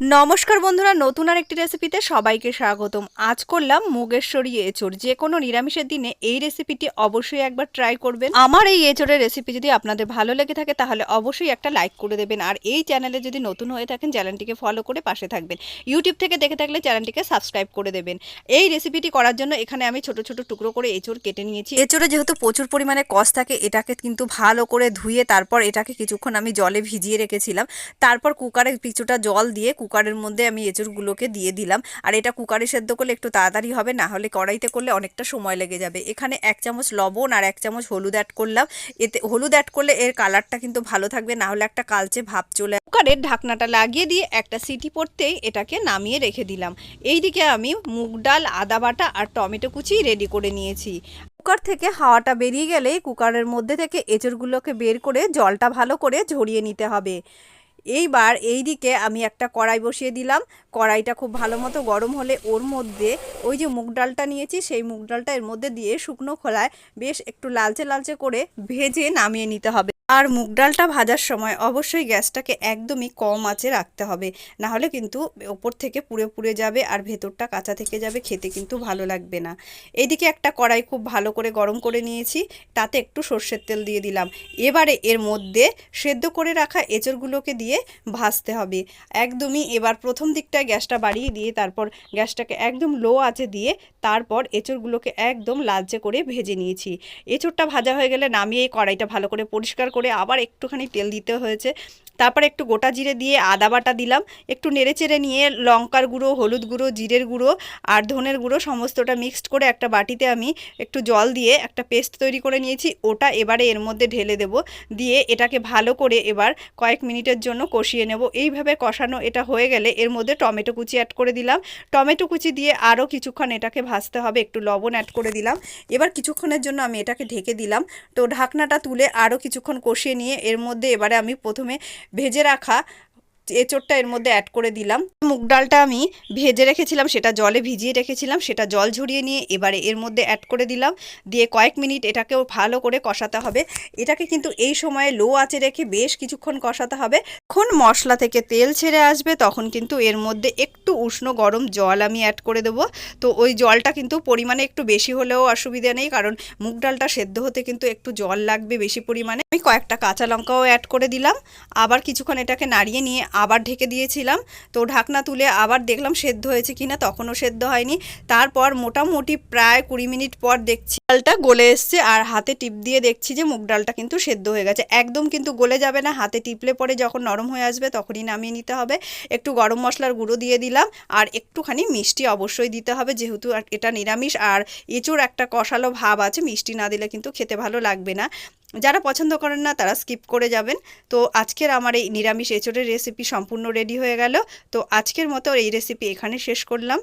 নমস্কার বন্ধুরা, নতুন আর একটি রেসিপিতে সবাইকে স্বাগতম। আজ করলাম মুগেশ্বরী এঁচড়। যে কোনো নিরামিষের দিনে এই রেসিপিটি অবশ্যই একবার ট্রাই করবেন। আমার এই এঁচড়ের রেসিপি যদি আপনাদের ভালো লেগে থাকে, তাহলে অবশ্যই একটা লাইক করে দেবেন। আর এই চ্যানেলে যদি নতুন হয়ে থাকেন চ্যানেলটিকে ফলো করে পাশে থাকবেন। ইউটিউব থেকে দেখে থাকলে চ্যানেলটিকে সাবস্ক্রাইব করে দেবেন। এই রেসিপিটি করার জন্য এখানে আমি ছোট ছোট টুকরো করে এঁচড় কেটে নিয়েছি। এঁচড়ে যেহেতু প্রচুর পরিমাণে কষ থাকে, এটাকে কিন্তু ভালো করে ধুয়ে তারপর এটাকে কিছুক্ষণ আমি জলে ভিজিয়ে রেখেছিলাম। তারপর কুকারে কিছুটা জল দিয়ে কুকারের মধ্যে আমি এঁচড়গুলোকে দিয়ে দিলাম। আর এটা কুকারে সেদ্ধ করলে একটু তাড়াতাড়ি হবে, না হলে কড়াইতে করলে অনেকটা সময় লেগে যাবে। এখানে এক চামচ লবণ আর এক চামচ হলুদ অ্যাড করলাম। এতে হলুদ অ্যাড করলে এর কালারটা কিন্তু ভালো থাকবে, না হলে একটা কালচে ভাব চলে কুকারের ঢাকনাটা লাগিয়ে দিয়ে একটা সিটি পড়তেই এটাকে নামিয়ে রেখে দিলাম। এইদিকে আমি মুগ ডাল, আদা বাটা আর টমেটো কুচি রেডি করে নিয়েছি। কুকার থেকে হাওয়াটা বেরিয়ে গেলে কুকারের মধ্যে থেকে এঁচড়গুলোকে বের করে জলটা ভালো করে ঝরিয়ে নিতে হবে। এইবার এই দিকে আমি একটা কড়াই বসিয়ে দিলাম। কড়াইটা খুব ভালো মতো গরম হলে ওর মধ্যে ওই যে মুগ ডালটা নিয়েছি, সেই মুগ ডালটা এর মধ্যে দিয়ে শুকনো খোলায় বেশ একটু লালচে লালচে করে ভেজে নামিয়ে নিতে হবে। আর মুগ ডালটা ভাজার সময় অবশ্যই গ্যাসটাকে একদমই কম আঁচে রাখতে হবে। না হলে কিন্তু ওপর থেকে পুড়ে পুড়ে যাবে আর ভেতরটা কাঁচা থেকে যাবে, খেতে কিন্তু ভালো লাগবে না। এইদিকে একটা কড়াই খুব ভালো করে গরম করে নিয়েছি, তাতে একটু সর্ষের তেল দিয়ে দিলাম। এবারে এর মধ্যে সেদ্ধ করে রাখা এঁচড়গুলোকে দিয়ে ভাজতে হবে। একদমই এবার প্রথম দিকটায় গ্যাসটা বাড়িয়ে দিয়ে তারপর গ্যাসটাকে একদম লো আঁচে দিয়ে তারপর এঁচড়গুলোকে একদম লালচে করে ভেজে নিয়েছি। এঁচড়টা ভাজা হয়ে গেলে নামিয়ে এই কড়াইটা ভালো করে পরিষ্কার করে আবার একটুখানি তেল দিতে হয়েছে। তারপর একটু গোটা জিরে দিয়ে আদা বাটা দিলাম। একটু নেড়ে চেড়ে নিয়ে লঙ্কার গুঁড়ো, হলুদ গুঁড়ো, জিরের গুঁড়ো আর ধনের গুঁড়ো সমস্তটা মিক্সড করে একটা বাটিতে আমি একটু জল দিয়ে একটা পেস্ট তৈরি করে নিয়েছি। ওটা এবারে এর মধ্যে ঢেলে দেব। দিয়ে এটাকে ভালো করে এবার কয়েক মিনিটের জন্য কষিয়ে নেব। এইভাবে কষানো এটা হয়ে গেলে এর মধ্যে টমেটো কুচি অ্যাড করে দিলাম। টমেটো কুচি দিয়ে আরও কিছুক্ষণ এটাকে ভাজতে হবে। একটু লবণ অ্যাড করে দিলাম। এবার কিছুক্ষণের জন্য আমি এটাকে ঢেকে দিলাম। তো ঢাকনাটা তুলে আরও কিছুক্ষণ কষিয়ে নিয়ে এর মধ্যে এবারে আমি প্রথমে ভেজে রাখা এঁচোড়টা এর মধ্যে অ্যাড করে দিলাম। মুগ ডালটা আমি ভেজে রেখেছিলাম, সেটা জলে ভিজিয়ে রেখেছিলাম, সেটা জল ঝরিয়ে নিয়ে এবারে এর মধ্যে অ্যাড করে দিলাম। দিয়ে কয়েক মিনিট এটাকেও ভালো করে কষাতে হবে। এটাকে কিন্তু এই সময়ে লো আঁচে রেখে বেশ কিছুক্ষণ কষাতে হবে। যখন মশলা থেকে তেল ছেড়ে আসবে, তখন কিন্তু এর মধ্যে একটু উষ্ণ গরম জল আমি অ্যাড করে দেবো। তো ওই জলটা কিন্তু পরিমাণে একটু বেশি হলেও অসুবিধা নেই, কারণ মুগ ডালটা সেদ্ধ হতে কিন্তু একটু জল লাগবে বেশি পরিমাণে। আমি কয়েকটা কাঁচা লঙ্কাও অ্যাড করে দিলাম। আবার কিছুক্ষণ এটাকে নাড়িয়ে নিয়ে আবার ঢেকে দিয়েছিলাম। তো ঢাকনা তুলে আবার দেখলাম সেদ্ধ হয়েছে কিনা, তখনও সেদ্ধ হয়নি। তারপর মোটামুটি প্রায় কুড়ি মিনিট পর দেখছি ডালটা গলে এসছে আর হাতে টিপ দিয়ে দেখছি যে মুগ ডালটা কিন্তু সেদ্ধ হয়ে গেছে। একদম কিন্তু গলে যাবে না, হাতে টিপলে পরে যখন নরম হয়ে আসবে তখনই নামিয়ে নিতে হবে। একটু গরম মশলার গুঁড়ো দিয়ে দিলাম আর একটুখানি মিষ্টি অবশ্যই দিতে হবে, যেহেতু এটা নিরামিষ। আর এঁচোড় একটা কষালো ভাব আছে, মিষ্টি না দিলে কিন্তু খেতে ভালো লাগবে না। যারা পছন্দ করেন না, তারা স্কিপ করে যাবেন। তো আজকের আমার এই নিরামিষ এঁচড়ের রেসিপি সম্পূর্ণ রেডি হয়ে গেল। তো আজকের মতো এই রেসিপি এখানে শেষ করলাম।